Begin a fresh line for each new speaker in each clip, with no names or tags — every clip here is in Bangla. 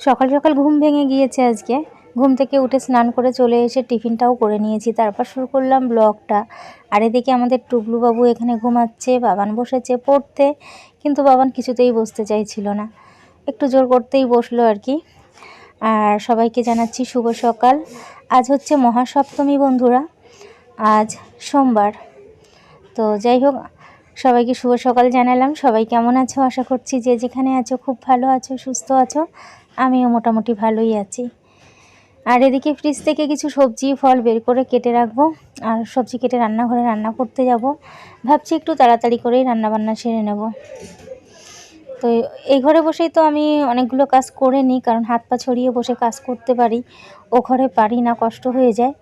সকাল সকাল ঘুম ভেঙে গিয়েছে আজকে। ঘুম থেকে উঠে স্নান করে চলে এসে টিফিনটাও করে নিয়েছি। তারপর শুরু করলাম ব্লগটা। আর এদিকে আমাদের টুবলুবাবু এখানে ঘুমাচ্ছে বাবান বসেছে পড়তে, কিন্তু বাবান কিছুতেই বসতে চাইছিল না। একটু জোর করতেই বসল আর কি। আর সবাইকে জানাচ্ছি শুভ সকাল। আজ হচ্ছে মহাসপ্তমী বন্ধুরা। আজ সোমবার। তো যাই হোক, সবাইকে শুভ সকাল জানালাম। সবাই কেমন আছো? আশা করছি যে যেখানে আছো খুব ভালো আছো, সুস্থ আছো। আমিও মোটামুটি ভালোই আছি। আর এদিকে ফ্রিজ থেকে কিছু সবজি, ফল বের করে কেটে রাখব। আর সবজি কেটে রান্নাঘরে রান্না করতে যাব। ভাবছি একটু তাড়াতাড়ি করেই রান্না বান্না সেরে নেব। তো এই ঘরে বসেই তো আমি অনেকগুলো কাজ করে নিই, কারণ হাত পা ছড়িয়ে বসে কাজ করতে পারি। ও ঘরে পারি না, কষ্ট হয়ে যায়।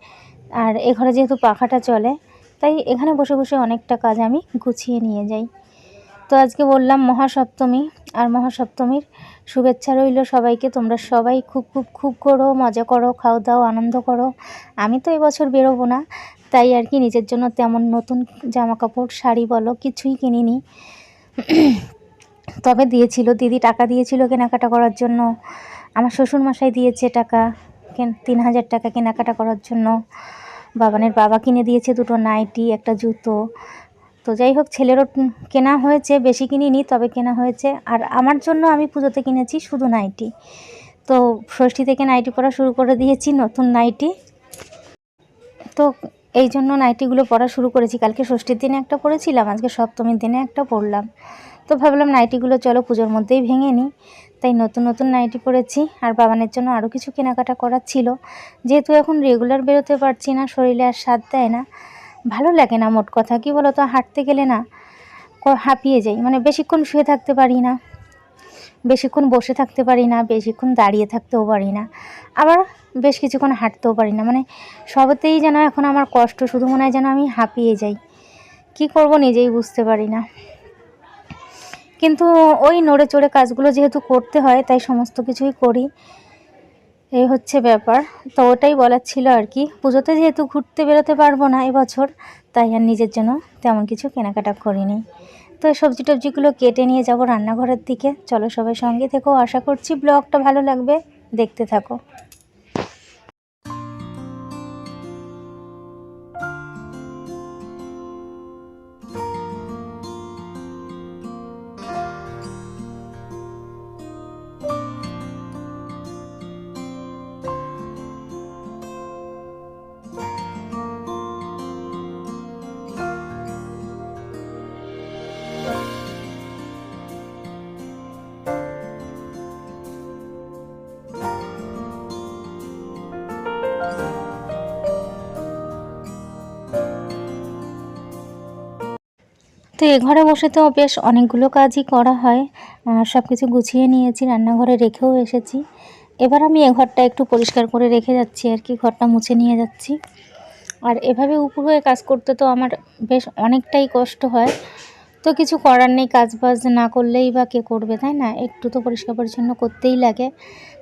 আর এ ঘরে যেহেতু পাখাটা চলে, তাই এখানে বসে বসে অনেকটা কাজ আমি গুছিয়ে নিয়ে যাই। তো আজকে বললাম মহাসপ্তমী আর মহাসপ্তমীর শুভেচ্ছা রইল সবাইকে। তোমরা সবাই খুব খুব খুব করো, মজা করো, খাও দাও, আনন্দ করো। আমি তো এবছর বেরোবো না, তাই আর কি নিজের জন্য তেমন নতুন জামা কাপড় শাড়ি বলো কিছুই কিনিনি। তবে দিয়েছিল, দিদি টাকা দিয়েছিল কেনাকাটা করার জন্য। আমার শ্বশুরমশাই দিয়েছে টাকা তিন হাজার টাকা কেনাকাটা করার জন্য। বাবানের বাবা কিনে দিয়েছে দুটো নাইটি, একটা জুতো। তো যাই হোক, ছেলেরও কেনা হয়েছে, বেশি কিনিনি, তবে কেনা হয়েছে। আর আমার জন্য আমি পুজোতে কিনেছি শুধু নাইটি। তো ষষ্ঠী থেকে নাইটি পরা শুরু করে দিয়েছি, নতুন নাইটি। তো এই জন্য নাইটিগুলো পরা শুরু করেছি। কালকে ষষ্ঠীর দিনে একটা পরেছিলাম, আজকে সপ্তমীর দিনে একটা পরলাম। তো ভাবলাম নাইটিগুলো চলো পুজোর মধ্যেই ভেঙে নিই। তাই নতুন নতুন নাইটি পরেছি, আর বাবানের জন্য আরও কিছু কেনাকাটা করার ছিল। যেহেতু এখন রেগুলার বেরোতে পারছি না, শরীরে আর স্বাদ দেয় না। ভালো লাগে না মোট কথা, কি বলো তো হাঁটতে গেলে না হাঁপিয়ে যাই। মানে বেশিক্ষণ শুয়ে থাকতে পারি না, বেশিক্ষণ বসে থাকতে পারি না, বেশিক্ষণ দাঁড়িয়ে থাকতেও পারি না, আবার বেশ কিছুক্ষণ হাঁটতেও পারি না। মানে সবতেই যেন এখন আমার কষ্ট, শুধু মনে হয় যেন আমি হাঁপিয়ে যাই। কি করব নিজেই বুঝতে পারি না। কিন্তু ওই নড়ে চড়ে কাজগুলো যেহেতু করতে হয়, তাই সমস্ত কিছুই করি। এই হচ্ছে ব্যাপার। তো ওটাই বলার ছিল আর কি। পুজোতে যেহেতু ঘুরতে বেরোতে পারব না এবছর, তাই আর নিজের জন্য তেমন কিছু কেনাকাটা করিনি। তো সবজি টবজিগুলো কেটে নিয়ে যাব রান্নাঘরের দিকে। চলো সবাই সঙ্গে থেকেও আশা করছি ব্লগটা ভালো লাগবে। দেখতে থাকো। এ ঘরে বসে তো বেশ অনেকগুলো কাজই করা হয়। সব কিছু গুছিয়ে নিয়েছি, রান্নাঘরে রেখেও এসেছি। এবার আমি এ ঘরটা একটু পরিষ্কার করে রেখে যাচ্ছি আর কি, ঘরটা মুছে নিয়ে যাচ্ছি। আর এভাবে উপর হয়ে কাজ করতে তো আমার বেশ অনেকটাই কষ্ট হয়। তো কিছু করার নেই কাজ বাজ না করলেই বা কে করবে, তাই না? একটু তো পরিষ্কার পরিচ্ছন্ন করতেই লাগে।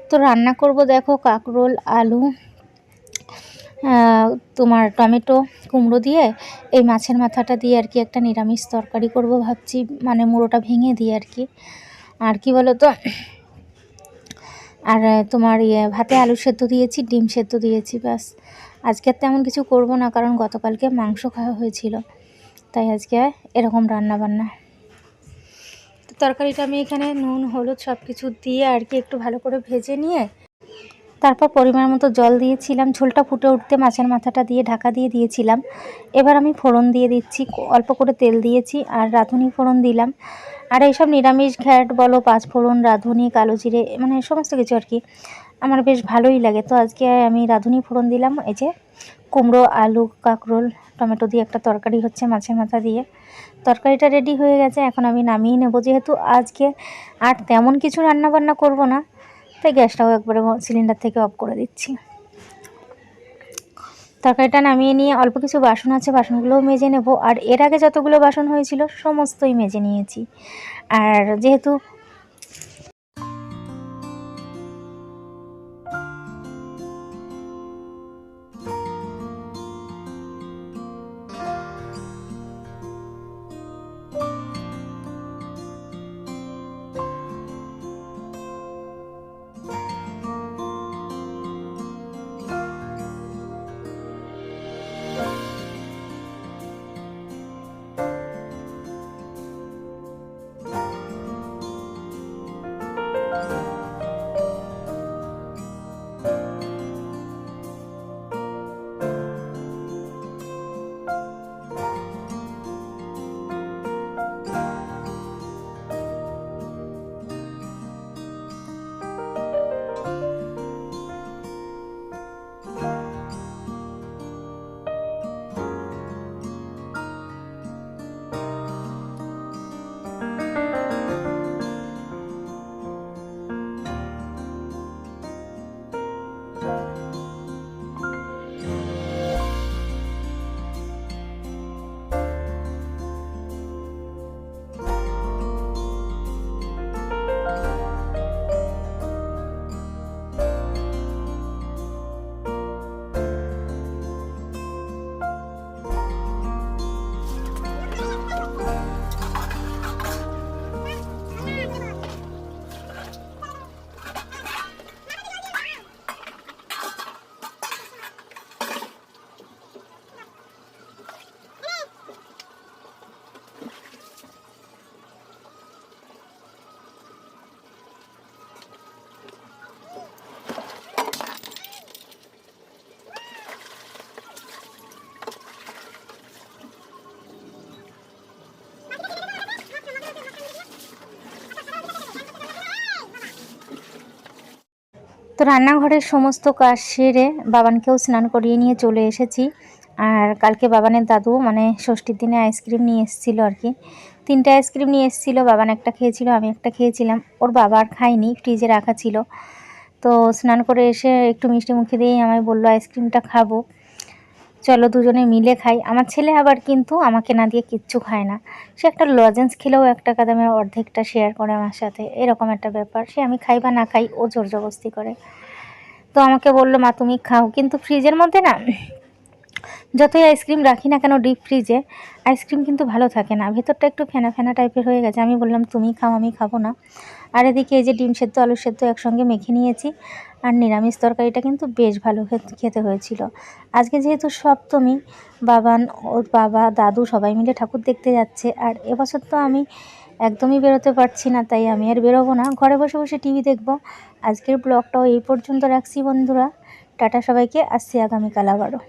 তো রান্না করব, দেখো, কাকরোল, আলু তোমার টমেটো কুমড়ো দিয়ে এই মাছের মাথাটা দিয়ে আর কি একটা নিরামিষ তরকারি করব ভাবছি মানে মুড়োটা ভেঙে দিয়ে আর কি। আর কি বলো তো আর তোমার ইয়ে ভাতে আলু সেদ্ধ দিয়েছি, ডিম সেদ্ধ দিয়েছি, ব্যাস। আজকে আর তেমন কিছু করব না, কারণ গতকালকে মাংস খাওয়া হয়েছিল। তাই আজকে এরকম রান্না বান্না তরকারিটা আমি এখানে, নুন, হলুদ সব কিছু দিয়ে আর কি একটু ভালো করে ভেজে নিয়ে তারপর পরিমাণ মতো জল দিয়েছিলাম, ঝোলটা ফুটে উঠতে মাছের মাথাটা দিয়ে ঢাকা দিয়ে দিয়েছিলাম। এবার আমি ফোড়ন দিয়ে দিচ্ছি, অল্প করে তেল দিয়েছি আর রাঁধুনি ফোড়ন দিলাম। আর এইসব নিরামিষ ঘ্যাট বলো, পাঁচ ফোড়ন, রাঁধুনি, কালো জিরে মানে সমস্ত কিছু আর কি, আমার বেশ ভালোই লাগে। তো আজকে আমি রাঁধুনি ফোড়ন দিলাম, এই যে কুমড়ো, আলু, কাঁকরোল, টমেটো দিয়ে একটা তরকারি হচ্ছে মাছের মাথা দিয়ে। তরকারিটা রেডি হয়ে গেছে, এখন আমি নামিয়ে নেব। যেহেতু আজকে আর তেমন কিছু রান্না বান্না করব না তাই গ্যাসটাও একবারে সিলিন্ডার থেকে অফ করে দিচ্ছি। তরকারিটা নামিয়ে নিয়ে অল্প কিছু বাসন আছে, বাসনগুলোও মেজে নেব। আর এর আগে যতগুলো বাসন হয়েছিল, সমস্তই মেজে নিয়েছি। আর যেহেতু রান্নাঘরের সমস্ত কাজ সেরে বাবানকেও স্নান করিয়ে নিয়ে চলে এসেছি। আর কালকে বাবানের দাদু মানে ষষ্ঠীর দিনে আইসক্রিম নিয়ে এসেছিল আর কি। তিনটে আইসক্রিম নিয়ে এসেছিল, বাবান একটা খেয়েছিল, আমি একটা খেয়েছিলাম। ওর বাবা আর খায়নি, ফ্রিজে রাখা ছিল। তো স্নান করে এসে একটু মিষ্টি মুখে দিয়েই আমায় বলল, আইসক্রিমটা খাব। চলো দুজনে মিলে খাই। আমার ছেলে আবার কিন্তু আমাকে না দিয়ে কিচ্ছু খায় না। সে একটা লজেন্স খেলেও এক টাকা দামের অর্ধেকটা শেয়ার করে আমার সাথে। এরকম একটা ব্যাপার। সে আমি খাই বা না খাই, ও জোর জবস্তি করে। তো আমাকে বলল, মা, তুমি খাও। কিন্তু ফ্রিজের মধ্যে না যতই আইসক্রিম রাখি না কেন ডিপ ফ্রিজে আইসক্রিম কিন্তু ভালো থাকে না। ভেতরটা একটু ফেনা ফেনা টাইপের হয়ে গেছে। আমি বললাম, তুমি খাও, আমি খাব না। আর এদিকে এই যে ডিম সেদ্ধ আলু সেদ্ধ একসঙ্গে মেখে নিয়েছি। আর নিরামিষ তরকারিটা কিন্তু বেশ ভালো খেতে হয়েছিল। আজকে যেহেতু সপ্তমী বাবান ওর বাবা, দাদু সবাই মিলে ঠাকুর দেখতে যাচ্ছে। আর এবছর তো আমি একদমই বেরোতে পারছি না, তাই আমি আর বেরোবো না। ঘরে বসে বসে টিভি দেখব। আজকের ব্লগটাও এই পর্যন্ত রাখছি বন্ধুরা। টাটা সবাইকে। আসছি আগামীকাল আবারও।